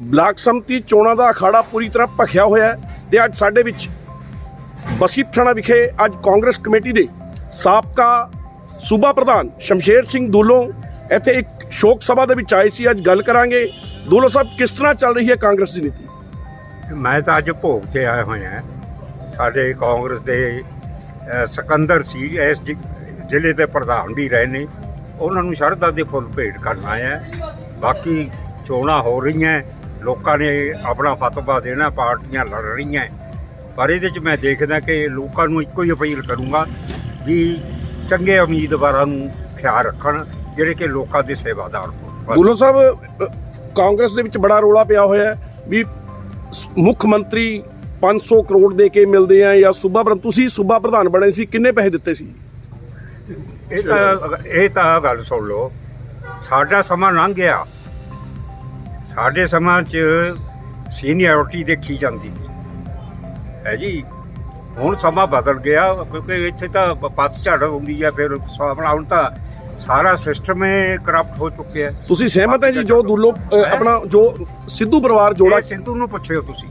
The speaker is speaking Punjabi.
ਬਲਾਕ ਸੰਮਤੀ ਚੋਣਾਂ ਦਾ ਅਖਾੜਾ ਪੂਰੀ ਤਰ੍ਹਾਂ ਭਖਿਆ ਹੋਇਆ ਹੈ ਤੇ ਅੱਜ ਸਾਡੇ ਵਿੱਚ ਬਸੀ ਥਾਣਾ ਵਿਖੇ ਅੱਜ ਕਾਂਗਰਸ ਕਮੇਟੀ ਦੇ ਸਾਬਕਾ ਸੂਬਾ ਪ੍ਰਧਾਨ ਸ਼ਮਸ਼ੇਰ ਸਿੰਘ ਦੁੱਲੋਂ ਇੱਥੇ ਇੱਕ ਸ਼ੋਕ ਸਭਾ ਦੇ ਵਿੱਚ ਆਏ ਸੀ, ਅੱਜ ਗੱਲ ਕਰਾਂਗੇ। ਦੁੱਲੋਂ ਸਾਹਿਬ, ਕਿਸ ਤਰ੍ਹਾਂ ਚੱਲ ਰਹੀ ਹੈ ਕਾਂਗਰਸ ਦੀ ਨੀਤੀ? ਮੈਂ ਤਾਂ ਅੱਜ ਭੋਗ ਤੇ ਆਏ ਹੋਏ ਹੋਇਆ ਸਾਡੇ ਕਾਂਗਰਸ ਦੇ ਸਕੰਦਰ ਸੀ, ਇਸ ਜ਼ਿਲ੍ਹੇ ਦੇ ਪ੍ਰਧਾਨ ਵੀ ਰਹੇ ਨੇ। ਉਹਨਾਂ ਨੂੰ ਸ਼ਰਧਾ ਦੇ ਫੁੱਲ ਭੇਟ ਕਰਨਾ ਹੈ। ਬਾਕੀ ਚੋਣਾਂ ਹੋ ਰਹੀਆਂ। ਲੋਕਾਂ ਨੇ ਆਪਣਾ ਫਤਵਾ ਦੇਣਾ ਪਾਰਟੀਆਂ ਲੜ ਰਹੀਆਂ ਪਰ ਇਹਦੇ 'ਚ ਮੈਂ ਦੇਖਦਾ ਕਿ ਲੋਕਾਂ ਨੂੰ ਇੱਕੋ ਹੀ ਅਪੀਲ ਕਰੂੰਗਾ ਵੀ ਚੰਗੇ ਉਮੀਦਵਾਰਾਂ ਨੂੰ ਖਿਆਲ ਰੱਖਣ ਜਿਹੜੇ ਕਿ ਲੋਕਾਂ ਦੇ ਸੇਵਾਦਾਰ ਹੋਣ। ਬਸ। ਦੁੱਲੋਂ ਸਾਹਿਬ ਕਾਂਗਰਸ ਦੇ ਵਿੱਚ ਬੜਾ ਰੋਲਾ ਪਿਆ ਹੋਇਆ ਵੀ ਮੁੱਖ ਮੰਤਰੀ 500 ਕਰੋੜ ਦੇ ਕੇ ਮਿਲਦੇ ਆ ਜਾਂ ਸੂਬਾ ਪ੍ਰਧਾਨ ਤੁਸੀਂ ਸੂਬਾ ਪ੍ਰਧਾਨ ਬਣੇ ਸੀ ਕਿੰਨੇ ਪੈਸੇ ਦਿੱਤੇ ਸੀ? ਇਹ ਤਾਂ ਇਹ ਤਾਂ ਗੱਲ ਸੁਣ ਲਓ ਸਾਡਾ ਸਮਾਂ ਲੰਘ ਗਿਆ। ਸਾਡੇ ਸਮਾਂ 'ਚ ਸੀਨੀਅਰਿਟੀ ਦੇਖੀ ਜਾਂਦੀ ਸੀ। ਹੈ ਜੀ? ਹੁਣ ਸਮਾਂ ਬਦਲ ਗਿਆ ਕਿਉਂਕਿ ਇੱਥੇ ਤਾਂ ਪੱਤ ਝੜ ਹੁੰਦੀ ਹੈ ਫਿਰ ਸਾਹਮਣਾ ਹੁਣ ਤਾਂ ਸਾਰਾ ਸਿਸਟਮ ਹੀ ਕਰਪਟ ਹੋ ਚੁੱਕਿਆ ਤੁਸੀਂ ਸਹਿਮਤ ਹੈ ਜੀ ਜੋ ਦੁੱਲੋਂ? ਆਪਣਾ ਜੋ ਸਿੱਧੂ ਪਰਿਵਾਰ ਜੋੜਾ ਸਿੰਧੂ ਨੂੰ ਪੁੱਛਿਓ ਤੁਸੀਂ।